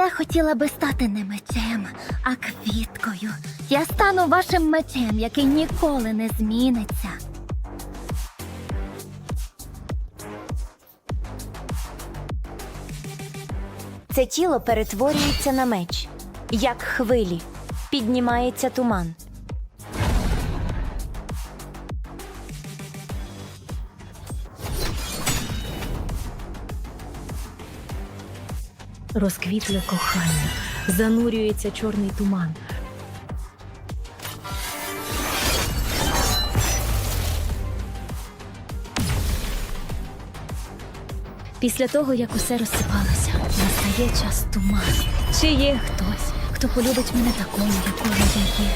Я хотіла би стати не мечем, а квіткою. Я стану вашим мечем, який ніколи не зміниться. Це тіло перетворюється на меч, як хвилі. Піднімається туман. Розквітле кохання, занурюється чорний туман. Після того, як усе розсипалося, настає час туману. Чи є хтось, хто полюбить мене такою, якою я є?